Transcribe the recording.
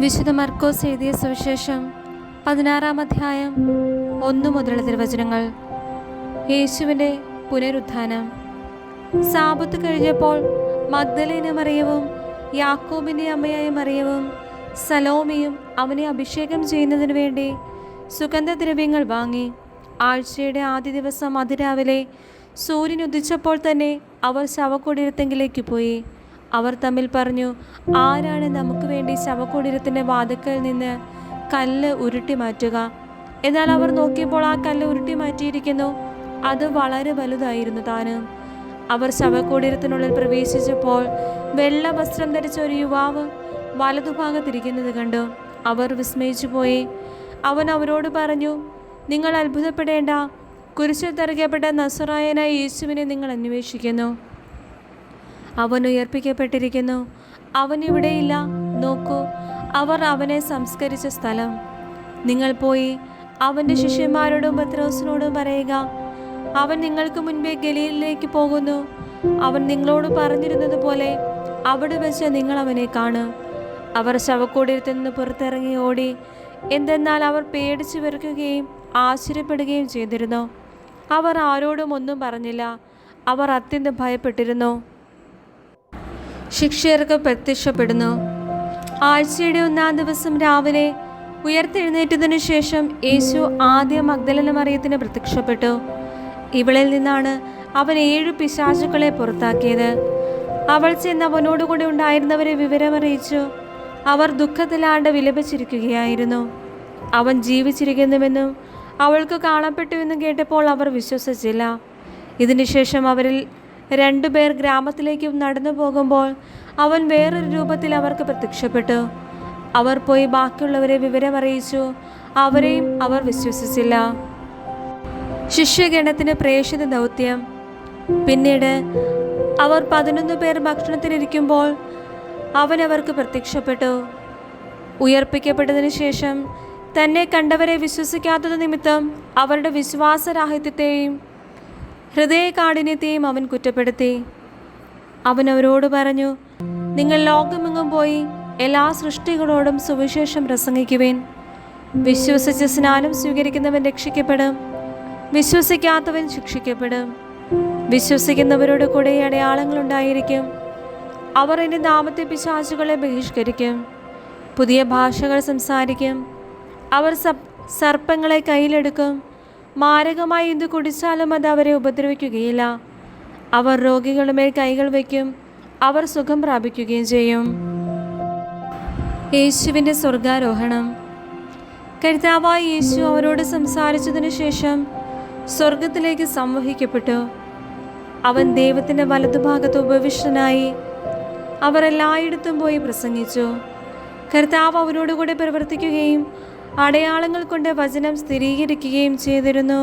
വിശുദ്ധ മർക്കോസ് എഴുതിയ സുവിശേഷം പതിനാറാം അധ്യായം ഒന്നു മുതലുള്ള തിരുവചനങ്ങൾ. യേശുവിന്റെ പുനരുത്ഥാനം. സാപത്ത് കഴിഞ്ഞപ്പോൾ മഗ്ദലേന മറിയവും യാക്കോബിന്റെ അമ്മയായ മറിയവും സലോമിയും അവനെ അഭിഷേകം ചെയ്യുന്നതിനു വേണ്ടി സുഗന്ധദ്രവ്യങ്ങൾ വാങ്ങി. ആഴ്ചയുടെ ആദ്യ ദിവസം അതിരാവിലെ സൂര്യൻ ഉദിച്ചപ്പോൾ തന്നെ അവർ ശവക്കുടീരത്തെങ്കിലേക്ക് പോയി. അവർ തമ്മിൽ പറഞ്ഞു ആരാണ് നമുക്ക് വേണ്ടി ശവകുടീരത്തിന്റെ വാതുക്കൽ നിന്ന് കല്ല് ഉരുട്ടി മാറ്റുക? എന്നാൽ അവർ നോക്കിയപ്പോൾ ആ കല്ല് ഉരുട്ടി മാറ്റിയിരിക്കുന്നു. അത് വളരെ വലുതായിരുന്നു താനും. അവർ ശവകുടീരത്തിനുള്ളിൽ പ്രവേശിച്ചപ്പോൾ വെള്ള വസ്ത്രം ധരിച്ച ഒരു യുവാവ് വലതുഭാഗത്തിരിക്കുന്നത് കണ്ടു. അവർ വിസ്മയിച്ചു പോയി അവൻ അവരോട് പറഞ്ഞു നിങ്ങൾ അത്ഭുതപ്പെടേണ്ട. കുരിശിൽ തറയ്ക്കപ്പെട്ട നസറായനായ യേശുവിനെ നിങ്ങൾ അന്വേഷിക്കുന്നു. അവൻ ഉയർപ്പിക്കപ്പെട്ടിരിക്കുന്നു. അവൻ ഇവിടെയില്ല. നോക്കൂ അവർ അവനെ സംസ്കരിച്ച സ്ഥലം. നിങ്ങൾ പോയി അവന്റെ ശിഷ്യന്മാരോടും പത്രോസിനോടും പറയുക അവൻ നിങ്ങൾക്ക് മുൻപേ ഗലീലിലേക്ക് പോകുന്നു. അവൻ നിങ്ങളോട് പറഞ്ഞിരുന്നത് പോലെ അവിടെ വെച്ച് നിങ്ങൾ അവനെ കാണും. അവർ ശവക്കൂടിയത്തിൽ നിന്ന് പുറത്തിറങ്ങി ഓടി എന്തെന്നാൽ അവർ പേടിച്ചു വിറക്കുകയും ആശ്ചര്യപ്പെടുകയും ചെയ്തിരുന്നു. അവർ ആരോടും ഒന്നും പറഞ്ഞില്ല. അവർ അത്യന്തം ഭയപ്പെട്ടിരുന്നു. ശിക്ഷയർക്ക് പ്രത്യക്ഷപ്പെടുന്നു. ആഴ്ചയുടെ ഒന്നാം ദിവസം രാവിലെ ഉയർത്തെഴുന്നേറ്റതിനു ശേഷം യേശു ആദ്യ മഗ്ദലന മറിയത്തിന് പ്രത്യക്ഷപ്പെട്ടു. ഇവളിൽ നിന്നാണ് അവൻ ഏഴു പിശാചുക്കളെ പുറത്താക്കിയത്. അവൾ ചെന്ന് അവനോടുകൂടി ഉണ്ടായിരുന്നവരെ വിവരമറിയിച്ചു. അവർ ദുഃഖത്തിലാണ്ട് വിലപിച്ചിരിക്കുകയായിരുന്നു. അവൻ ജീവിച്ചിരിക്കുന്നുവെന്നും അവൾക്ക് കാണപ്പെട്ടുവെന്നും കേട്ടപ്പോൾ അവർ വിശ്വസിച്ചില്ല. ഇതിനുശേഷം അവരിൽ രണ്ടുപേർ ഗ്രാമത്തിലേക്കും നടന്നു പോകുമ്പോൾ അവൻ വേറൊരു രൂപത്തിൽ അവർക്ക് പ്രത്യക്ഷപ്പെട്ടു. അവർ പോയി ബാക്കിയുള്ളവരെ വിവരമറിയിച്ചു. അവരെയും അവർ വിശ്വസിച്ചില്ല. ശിഷ്യഗണത്തിന് പ്രേക്ഷിത ദൗത്യം. പിന്നീട് അവർ പതിനൊന്ന് പേർ ഭക്ഷണത്തിനിരിക്കുമ്പോൾ അവൻ അവർക്ക് പ്രത്യക്ഷപ്പെട്ടു. ഉയർപ്പിക്കപ്പെട്ടതിന് ശേഷം തന്നെ കണ്ടവരെ വിശ്വസിക്കാത്തത് നിമിത്തം അവരുടെ വിശ്വാസരാഹിത്യത്തെയും ഹൃദയകാഠിന്യത്തെയും അവൻ കുറ്റപ്പെടുത്തി. അവൻ അവരോട് പറഞ്ഞു നിങ്ങൾ ലോകമെങ്ങും പോയി എല്ലാ സൃഷ്ടികളോടും സുവിശേഷം പ്രസംഗിക്കുവേൻ. വിശ്വസിച്ച് സ്നാനം സ്വീകരിക്കുന്നവൻ രക്ഷിക്കപ്പെടും. വിശ്വസിക്കാത്തവൻ ശിക്ഷിക്കപ്പെടും. വിശ്വസിക്കുന്നവരോട് കൂടെ അടയാളങ്ങളുണ്ടായിരിക്കും. അവർ എന്റെ നാമത്തെ പിശാചുകളെ ബഹിഷ്കരിക്കും. പുതിയ ഭാഷകൾ സംസാരിക്കും. അവർ സർപ്പങ്ങളെ കയ്യിലെടുക്കും. മാരകമായി എന്തു കുടിച്ചാലും അത് അവരെ ഉപദ്രവിക്കുകയില്ല. അവർ രോഗികളുടെ മേൽ കൈകൾ വയ്ക്കും അവർ സുഖം പ്രാപിക്കുകയും ചെയ്യും. യേശുവിന്റെ സ്വർഗാരോഹണം കരുതാവായ യേശു അവരോട് സംസാരിച്ചതിനു ശേഷം സ്വർഗത്തിലേക്ക് സംവഹിക്കപ്പെട്ടു. അവൻ ദൈവത്തിന്റെ വലതുഭാഗത്ത് ഉപവിഷ്ടനായി അവർ എല്ലായിടത്തും പോയി പ്രസംഗിച്ചു. കർത്താവ് അവരോടുകൂടെ പ്രവർത്തിക്കുകയും അടയാളങ്ങൾ കൊണ്ട് വചനം സ്ഥിരീകരിക്കുകയും ചെയ്തിരുന്നു.